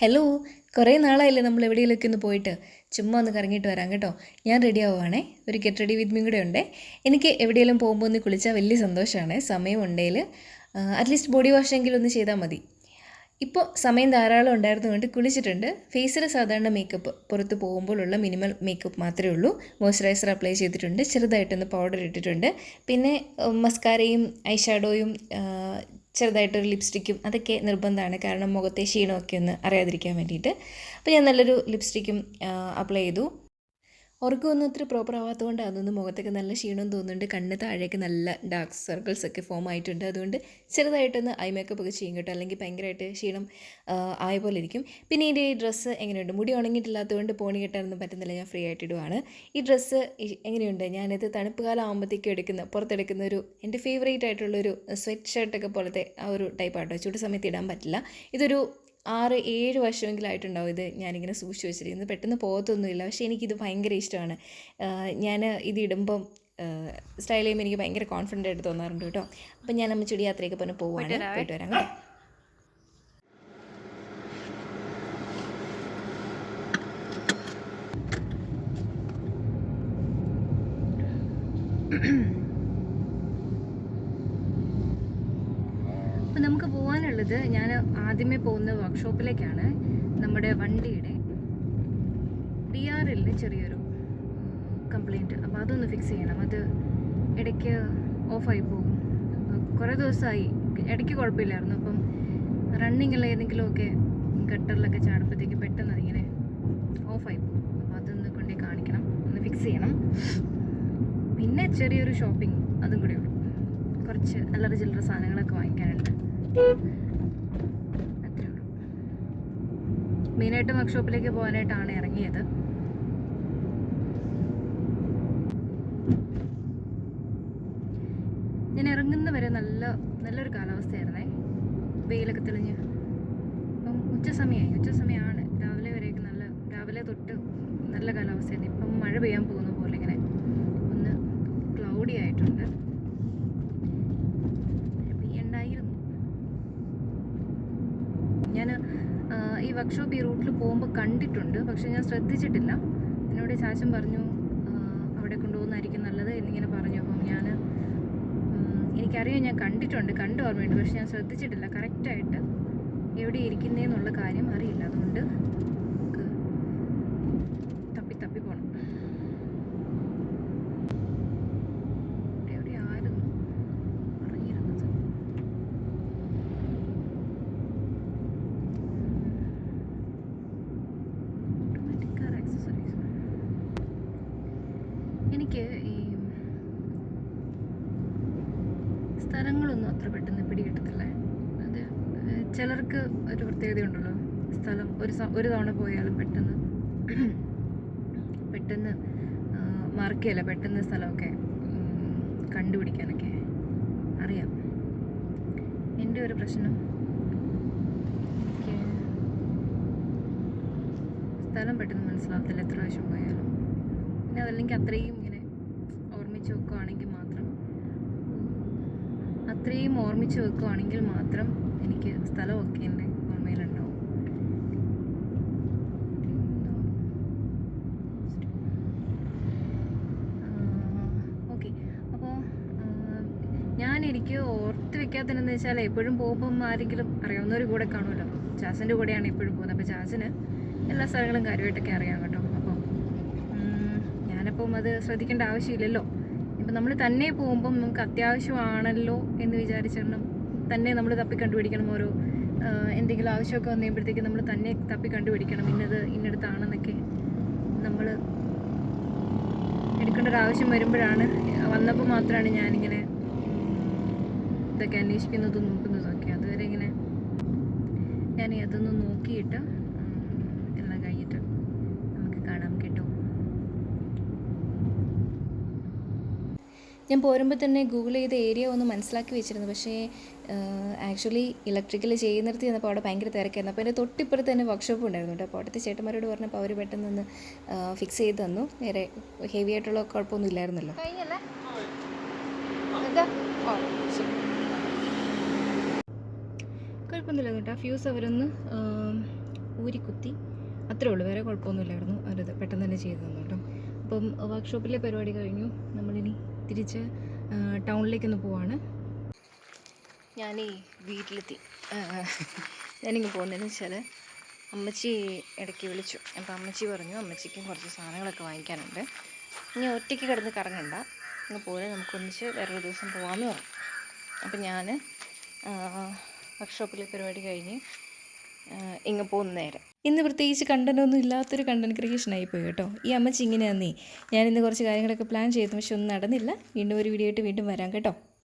Hello കുറേ നാളായില്ലേ നമ്മൾ എവിടെയെങ്കിലുമൊക്കെ ഒന്ന് പോയിട്ട്. ചുമ്മാ ഒന്ന് കറങ്ങിയിട്ട് വരാം കേട്ടോ. ഞാൻ റെഡി ആവുകയാണേ ഒരു കെറ്റ് റെഡി വിത്ത് മീ കൂടെ ഉണ്ട്. എനിക്ക് എവിടെയെങ്കിലും പോകുമ്പോൾ ഒന്ന് കുളിച്ചാൽ വലിയ സമയം ഉണ്ടെങ്കിൽ അറ്റ്ലീസ്റ്റ് ബോഡി വാഷ് എങ്കിലും ഒന്ന് ചെയ്താൽ മതി. ഇപ്പോൾ സമയം ധാരാളം ഉണ്ടായിരുന്നുകൊണ്ട് കുളിച്ചിട്ടുണ്ട്. ഫേസിൽ സാധാരണ മേക്കപ്പ് പുറത്ത് പോകുമ്പോഴുള്ള മിനിമൽ മേക്കപ്പ് മാത്രമേ ഉള്ളൂ. മോയ്സ്ചറൈസർ അപ്ലൈ ചെയ്തിട്ടുണ്ട്. ചെറുതായിട്ടൊന്ന് പൗഡർ ഇട്ടിട്ടുണ്ട്. പിന്നെ മസ്കാരയും ഐഷാഡോയും ചെറുതായിട്ടൊരു ലിപ്സ്റ്റിക്കും അതൊക്കെ നിർബന്ധമാണ്. കാരണം മുഖത്തെ ക്ഷീണമൊക്കെ ഒന്ന് അറിയാതിരിക്കാൻ വേണ്ടിയിട്ട്. അപ്പോൾ ഞാൻ നല്ലൊരു ലിപ്സ്റ്റിക്കും അപ്ലൈ ചെയ്തു. ഉറക്കമൊന്നും ഇത്ര പ്രോപ്പർ ആവാത്തതുകൊണ്ട് അതൊന്ന് മുഖത്തൊക്കെ നല്ല ക്ഷീണം തോന്നുന്നുണ്ട്. കണ്ണ് താഴേക്ക് നല്ല ഡാർക്ക് സർക്കിൾസ് ഒക്കെ ഫോം ആയിട്ടുണ്ട്. അതുകൊണ്ട് ചെറുതായിട്ടൊന്ന് ഐ മേക്കപ്പ് ഒക്കെ ചെയ്യും കേട്ടോ. അല്ലെങ്കിൽ ഭയങ്കരമായിട്ട് ക്ഷീണം ആയ പോലെ ഇരിക്കും. പിന്നെ ഇതിന്റെ ഈ ഡ്രസ്സ് എങ്ങനെയുണ്ട്? മുടി ഉണങ്ങിയിട്ടില്ലാത്തതുകൊണ്ട് പോണി കെട്ടാനൊന്നും പറ്റുന്നില്ല. ഞാൻ ഫ്രീ ആയിട്ട് ഇടുവാണ്. ഈ ഡ്രസ്സ് എങ്ങനെയുണ്ട്? ഞാനിത് തണുപ്പ് കാലം ആകുമ്പോഴത്തേക്കും എടുക്കുന്ന പുറത്തെടുക്കുന്ന ഒരു എന്റെ ഫേവറേറ്റ് ആയിട്ടുള്ളൊരു സ്വെറ്റ് ഷർട്ടൊക്കെ പോലത്തെ ആ ഒരു ടൈപ്പ് ആട്ടോ. ചൂട് സമയത്ത് ഇടാൻ പറ്റില്ല. ഇതൊരു ആറ് ഏഴ് വർഷമെങ്കിലായിട്ടുണ്ടാവും ഇത് ഞാനിങ്ങനെ സൂക്ഷിച്ച് വെച്ചിരിക്കുന്നത്. പെട്ടെന്ന് പോകത്തൊന്നുമില്ല. പക്ഷേ എനിക്കിത് ഭയങ്കര ഇഷ്ടമാണ്. ഞാൻ ഇതിടുമ്പം സ്റ്റൈൽ ചെയ്യുമ്പോൾ എനിക്ക് ഭയങ്കര കോൺഫിഡന്റ് ആയിട്ട് തോന്നാറുണ്ട് കേട്ടോ. അപ്പം ഞാൻ അമ്മച്ചൂടി യാത്രയൊക്കെ പറഞ്ഞ് പോവാണ്. പോയിട്ട് വരാം കേട്ടോ. അപ്പം നമുക്ക് പോകാനുള്ളത് ഞാൻ ആദ്യമേ പോകുന്ന വർക്ക്ഷോപ്പിലേക്കാണ് നമ്മുടെ വണ്ടിയുടെ ഡി എല്ലിന് ചെറിയൊരു കംപ്ലൈന്റ് അപ്പോൾ അതൊന്ന് ഫിക്സ് ചെയ്യണം. അത് ഇടയ്ക്ക് ഓഫായി പോകും. കുറേ ദിവസമായി. ഇടയ്ക്ക് കുഴപ്പമില്ലായിരുന്നു. അപ്പം റണ്ണിങ്ങിൽ ഏതെങ്കിലുമൊക്കെ ഗട്ടറിലൊക്കെ ചാടുമ്പോഴത്തേക്ക് പെട്ടെന്ന് അതിങ്ങനെ ഓഫായി പോകും. അപ്പോൾ അതൊന്ന് കൊണ്ടുപോയി കാണിക്കണം. ഒന്ന് ഫിക്സ് ചെയ്യണം. പിന്നെ ചെറിയൊരു ഷോപ്പിംഗ് അതും കൂടി ഉള്ളൂ. കുറച്ച് അല്ലറ ചില്ലറ സാധനങ്ങളൊക്കെ വാങ്ങിക്കാനുണ്ട് അത്രേ ഉള്ളൂ മെയിനായിട്ട് വർക്ക്ഷോപ്പിലേക്ക് പോകാനായിട്ടാണ് ഇറങ്ങിയത്. ഞാൻ ഇറങ്ങുന്ന വരെ നല്ല നല്ലൊരു കാലാവസ്ഥയായിരുന്നേ. വെയിലൊക്കെ തെളിഞ്ഞ്. അപ്പം ഉച്ച സമയമായി ഉച്ച സമയമാണ് രാവിലെ വരെയൊക്കെ നല്ല രാവിലെ തൊട്ട് നല്ല കാലാവസ്ഥയായിരുന്നു. ഇപ്പം മഴ പെയ്യാൻ പോകുന്ന പോലെ ഇങ്ങനെ ഒന്ന് ക്ലൗഡി ആയിട്ടുണ്ട്. പെയ്യണ്ടായിരുന്നു. ഞാൻ ഈ വർക്ക്ഷോപ്പ് ഈ റൂട്ടിൽ പോകുമ്പോൾ കണ്ടിട്ടുണ്ട്. പക്ഷേ ഞാൻ ശ്രദ്ധിച്ചിട്ടില്ല. എന്നോട് ചാച്ചൻ പറഞ്ഞു അവിടെ കൊണ്ടുപോകുന്നതായിരിക്കും നല്ലത് എന്നിങ്ങനെ പറഞ്ഞു. അപ്പം ഞാൻ എനിക്കറിയാം ഞാൻ കണ്ടിട്ടുണ്ട് കണ്ടു ഓർമ്മയുണ്ട്. പക്ഷെ ഞാൻ ശ്രദ്ധിച്ചിട്ടില്ല. കറക്റ്റായിട്ട് എവിടെ ഇരിക്കുന്നതെന്നുള്ള കാര്യം അറിയില്ല. അതുകൊണ്ട് നമുക്ക് തപ്പി തപ്പി പോകണം ഇവിടെ എവിടെയായിരുന്നു പറഞ്ഞിരുന്നത് Automatic car accessories. എനിക്ക് ഈ സ്ഥലങ്ങളൊന്നും അത്ര പെട്ടെന്ന് പിടികിട്ടത്തില്ല അത് ഏഹ്, ചിലർക്ക് ഒരു പ്രത്യേകതയുണ്ടല്ലോ സ്ഥലം ഒരു ഒരു തവണ പോയാലും പെട്ടെന്ന് പെട്ടെന്ന് മാർക്ക് ചെയ്യല്ല. പെട്ടെന്ന് സ്ഥലമൊക്കെ കണ്ടുപിടിക്കാനൊക്കെ അറിയാം. എന്റെ ഒരു പ്രശ്നം. എനിക്ക് സ്ഥലം പെട്ടെന്ന് മനസ്സിലാവത്തില്ല എത്ര പ്രാവശ്യം പോയാലും. പിന്നെ അതല്ലെങ്കിൽ അത്രയും ഇങ്ങനെ ഓർമ്മിച്ച് വെക്കുകയാണെങ്കിൽ മാത്രം അത്രയും ഓർമ്മിച്ച് വെക്കുവാണെങ്കിൽ മാത്രം എനിക്ക് സ്ഥലമൊക്കെ എന്റെ ഓർമ്മയിലുണ്ടാവും. ഓക്കെ. അപ്പോൾ ഞാൻ എനിക്ക് ഓർത്ത് വെക്കാത്തതെന്ന് വെച്ചാൽ എപ്പോഴും പോകുമ്പം ആരെങ്കിലും അറിയാവുന്നവർ കൂടെ കാണുമല്ലോ. ചാച്ചന്റെ കൂടെയാണ് എപ്പോഴും പോകുന്നത്. അപ്പോൾ ചാച്ചന് എല്ലാ സ്ഥലങ്ങളും കാര്യമായിട്ടൊക്കെ അറിയാം കേട്ടോ. അപ്പം ഞാനപ്പം അത് ശ്രദ്ധിക്കേണ്ട ആവശ്യമില്ലല്ലോ. ഇപ്പം നമ്മൾ തന്നെ പോകുമ്പം നമുക്ക് അത്യാവശ്യമാണല്ലോ എന്ന് വിചാരിച്ചിടണം തന്നെ നമ്മൾ തപ്പി കണ്ടുപിടിക്കണം ഓരോ എന്തെങ്കിലും ആവശ്യമൊക്കെ വന്നു നമ്മൾ തന്നെ തപ്പി കണ്ടുപിടിക്കണം ഇന്നത് ഇന്നടത്താണെന്നൊക്കെ നമ്മൾ എടുക്കേണ്ട ഒരു ആവശ്യം വരുമ്പോഴാണ്. വന്നപ്പോൾ മാത്രമാണ് ഞാനിങ്ങനെ ഇതൊക്കെ അന്വേഷിക്കുന്നതും നോക്കുന്നതും ഒക്കെ. അതുവരെ ഇങ്ങനെ ഞാൻ അതൊന്ന് നോക്കിയിട്ട് ഉം, എല്ലാം കഴിഞ്ഞിട്ട് നമുക്ക് കാണാം കേട്ടോ ഞാൻ പോരുമ്പോൾ തന്നെ ഗൂഗിൾ ചെയ്ത ഏരിയ ഒന്ന് മനസ്സിലാക്കി വെച്ചിരുന്നു. പക്ഷേ ആക്ച്വലി ഇലക്ട്രിക്കൽ ചെയ്യുന്നിടത്ത് ചെന്നപ്പോൾ അവിടെ ഭയങ്കര തിരക്കായിരുന്നു. അപ്പോൾ എന്റെ തൊട്ടിപ്പുറത്ത് തന്നെ വർക്ക്ഷോപ്പ് ഉണ്ടായിരുന്നു കേട്ടോ. അപ്പോൾ അവിടുത്തെ ചേട്ടന്മാരോട് പറഞ്ഞപ്പോൾ അവർ പെട്ടെന്ന് ഒന്ന് ഫിക്സ് ചെയ്ത് തന്നു. നേരെ ഹെവി ആയിട്ടുള്ള കുഴപ്പമൊന്നും ഇല്ലായിരുന്നല്ലോ. കുഴപ്പമൊന്നുമില്ലായിരുന്നു കുഴപ്പമൊന്നുമില്ല കേട്ടോ. ഫ്യൂസ് അവരൊന്ന് ഊരി കുത്തി അത്രേ ഉള്ളൂ. വേറെ കുഴപ്പമൊന്നുമില്ലായിരുന്നു. അവരത് പെട്ടെന്ന് തന്നെ ചെയ്തു തന്നു കേട്ടോ. അപ്പം വർക്ക്ഷോപ്പിലെ പരിപാടി കഴിഞ്ഞു. നമ്മളിനി തിരിച്ച് ടൗണിലേക്കൊന്ന് പോവാണ്. ഈ വീട്ടിലെത്തി. ഞാനിങ്ങ് പോകുന്നതെന്ന് വെച്ചാൽ അമ്മച്ചി ഇടയ്ക്ക് വിളിച്ചു. അപ്പോൾ അമ്മച്ചി പറഞ്ഞു അമ്മച്ചിക്കും കുറച്ച് സാധനങ്ങളൊക്കെ വാങ്ങിക്കാനുണ്ട്. ഇനി ഒറ്റയ്ക്ക് കിടന്ന് കറങ്ങണ്ട. ഇങ്ങനെ പോലെ നമുക്കൊന്നിച്ച് വേറൊരു ദിവസം പോകാമെന്ന് പറഞ്ഞു. അപ്പം ഞാൻ വർക്ക്ഷോപ്പിലെ പരിപാടി കഴിഞ്ഞ് ഇങ്ങ് പോകുന്ന നേരം. ഇന്ന് പ്രത്യേകിച്ച് കണ്ടനൊന്നും ഇല്ലാത്തൊരു കണ്ടന്റ് ക്രിയേഷൻ ആയിപ്പോയി കേട്ടോ. ഈ അമ്മച്ചി ഇങ്ങനെയാന്നേ ഞാൻ ഇന്ന് കുറച്ച് കാര്യങ്ങളൊക്കെ പ്ലാൻ ചെയ്തു പക്ഷെ ഒന്നും നടന്നില്ല. വീണ്ടും ഒരു വീഡിയോ ആയിട്ട് വീണ്ടും വരാം കേട്ടോ.